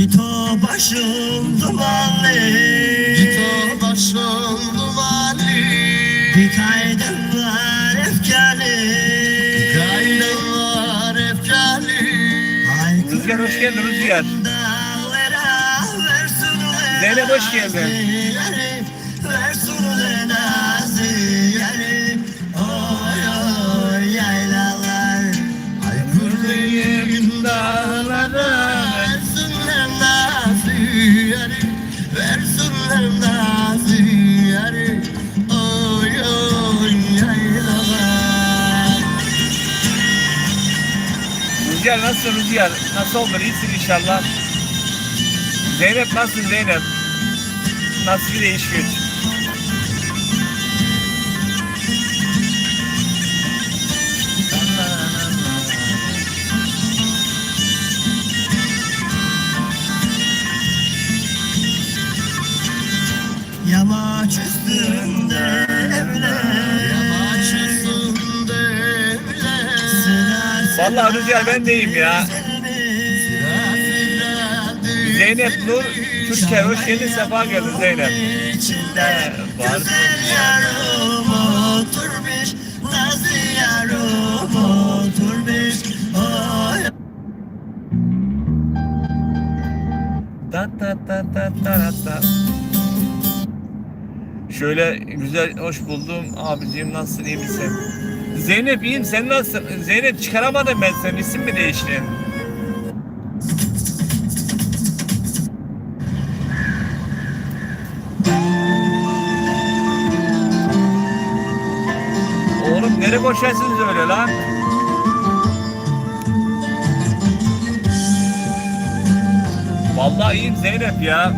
Git o başım dumanlı Git o başım dumanlı Bir kaydım var efkarlı Kaynım var efkarlı Ay Rüzgar hoş geldin Rüzgar. Zeynep hoş geldin. Rüzgar nasılsın Rüzgar? Nasıl oldun? İyisin inşallah. Zeynep Zeynep? Nasıl bir iş güç? Yamaç üstünde Vallahi Rüzgar ben deyim ya. Zeynep Nur Türker hoş geldin sefa geldin Zeynep. içinde. Güzel yarım oturmuş Nazlı yarım oturmuş Oy Ta ta ta ta ta ta. Şöyle güzel hoş buldum abicim nasılsın iyi misin? Zeynep iyiyim sen nasılsın? Zeynep çıkaramadım ben senin isim mi değişti? Oğlum nereye koşarsınız öyle lan? Vallahi iyiyim Zeynep ya.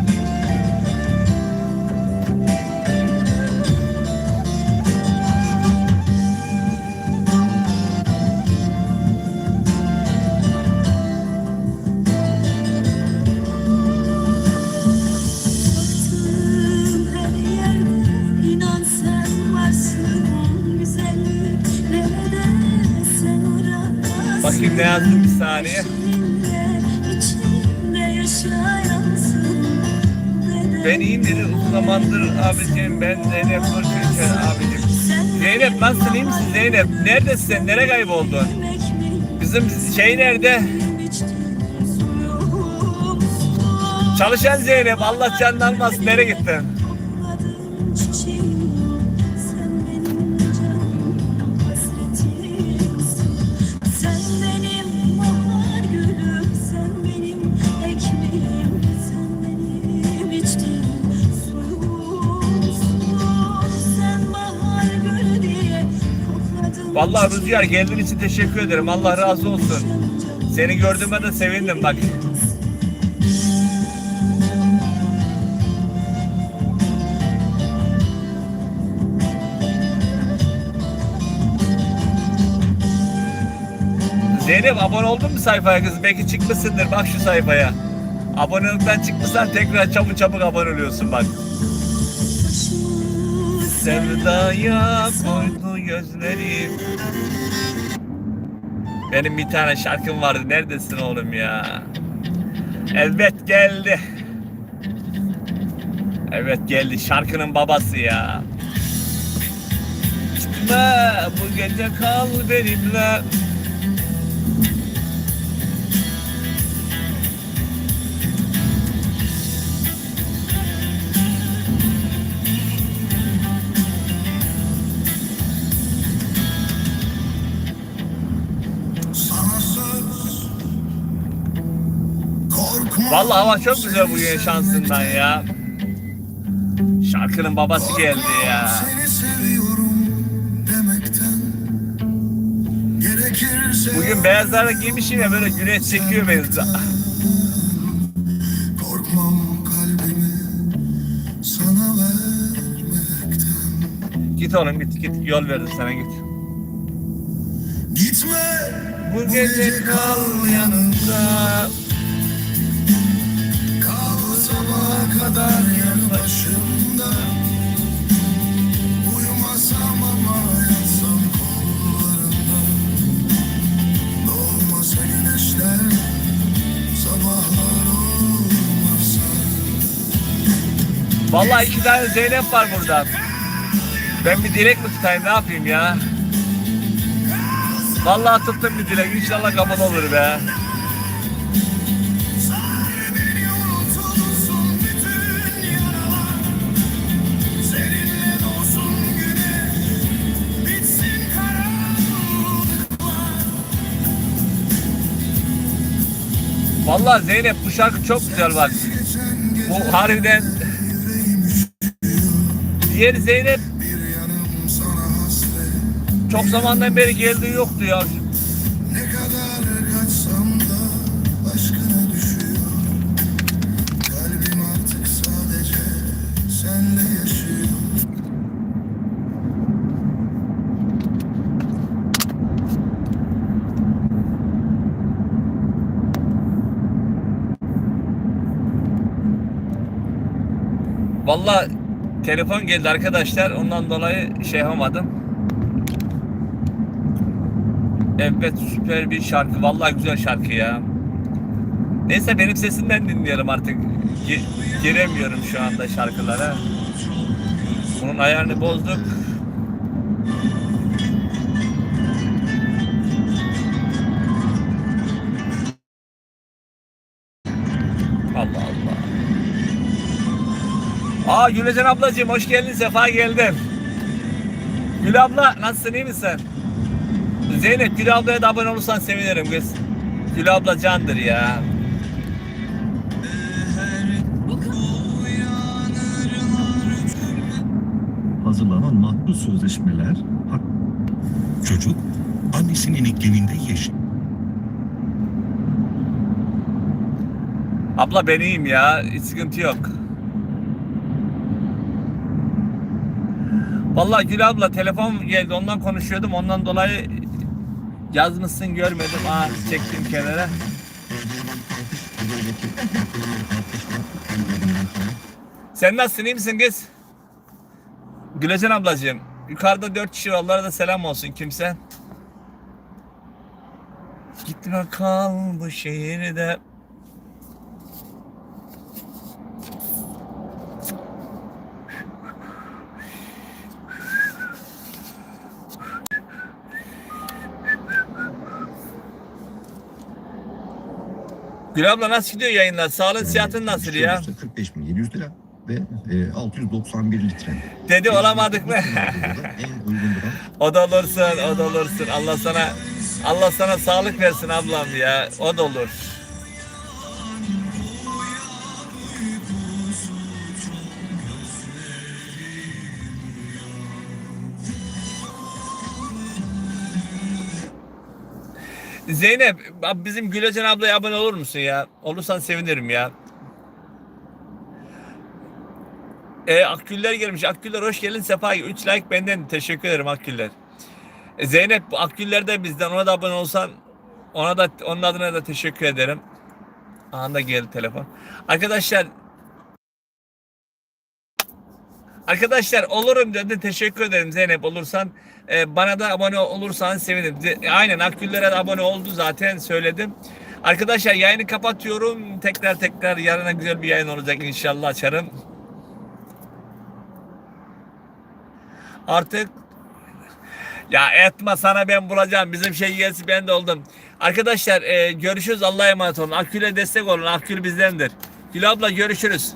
Ne yazdım bir saniye. Ben iyiyim dedi uzun zamandır abicim ben Zeynep Nur Türker abicim. Zeynep nasılsın iyi misin Zeynep? Neredesin sen? Nereye kayboldun? Bizim şey nerede? Çalışan Zeynep Allah canını almasın nereye gittin? Vallahi Rüzgar geldiğin için teşekkür ederim. Allah razı olsun. Seni gördüğüme de sevindim bak. Zeynep abone oldun mu sayfaya kız? Belki çıkmışsındır bak şu sayfaya. Abonelikten çıkmışsan tekrar çabuk çabuk abone oluyorsun bak. Sevdaya koydu gözlerim. Benim bir tane şarkım vardı. Neredesin oğlum ya? Evet geldi. Evet geldi. Şarkının babası ya. Gitme bu gece kal benimle. Vallahi hava çok güzel bugün şansından ya. Şarkının babası geldi ya. Bugün beyazları giymişim ya böyle güneş çekiyor beni. Git oğlum git git yol verdim sana git. Gitme Bu gece kal yanımda. Vallahi iki tane Zeynep var burada. Ben bir dilek mi tutayım ne yapayım ya? Vallahi tuttum bir dilek inşallah kabul olur be. Vallahi Zeynep bu şarkı çok güzel bak. Bu harbiden diğer Zeynep. Çok zamandan beri geldiği yoktu ya. Ne kadar kaçsam da aşkına düşüyor Kalbim artık sadece senle yaşıyor Vallahi telefon geldi arkadaşlar ondan dolayı şey yapamadım. Evet süper bir şarkı. Vallahi güzel şarkı ya. Neyse benim sesimden dinleyelim artık. Gi- giremiyorum şu anda şarkılara. Bunun ayarını bozduk. Aa Gülecan ablacığım hoş geldin sefa geldin. Gül abla nasılsın iyi misin? Zeynep Gül ablaya da abone olursan sevinirim kız. Gül abla candır ya. hazırlanan makbul sözleşmeler hak Çocuk annesinin ikliminde yeşil. Abla ben iyiyim ya hiç sıkıntı yok. Vallahi Gül abla telefon geldi ondan konuşuyordum ondan dolayı yazmışsın görmedim. Aa çektim kenara. Sen nasılsın iyi misin kız? Gülecan ablacığım. Yukarıda dört kişi var. Onlara da selam olsun kimse. Gitme kal bu şehirde. Gül abla nasıl gidiyor yayınlar? Sağlığın sıhhatin nasıl ya? 45.700 lira ve e, 691 litre. Dedi olamadık mı? en uygun duran o da olursun, o da olursun. Allah sana Allah sana sağlık versin ablam ya. O da olur. Zeynep, bizim Gülecan ablaya abone olur musun ya? Olursan sevinirim ya. E, Akgüller gelmiş. Akgüller hoş geldin. Sefa 3 like benden. Teşekkür ederim Akgüller. E, Zeynep Akgüller de bizden. Ona da abone olsan ona da onun adına da teşekkür ederim. Anda geldi telefon. Arkadaşlar Arkadaşlar olurum dedi. Teşekkür ederim Zeynep olursan. E, bana da abone olursan sevinirim. De- aynen Akgüller'e de abone oldu zaten söyledim. Arkadaşlar yayını kapatıyorum. Tekrar tekrar yarına güzel bir yayın olacak inşallah açarım. Artık ya etme sana ben bulacağım. Bizim şey gelsin ben de oldum. Arkadaşlar e, görüşürüz. Allah'a emanet olun. Akgül'e destek olun. Akgül bizdendir. Gül abla görüşürüz.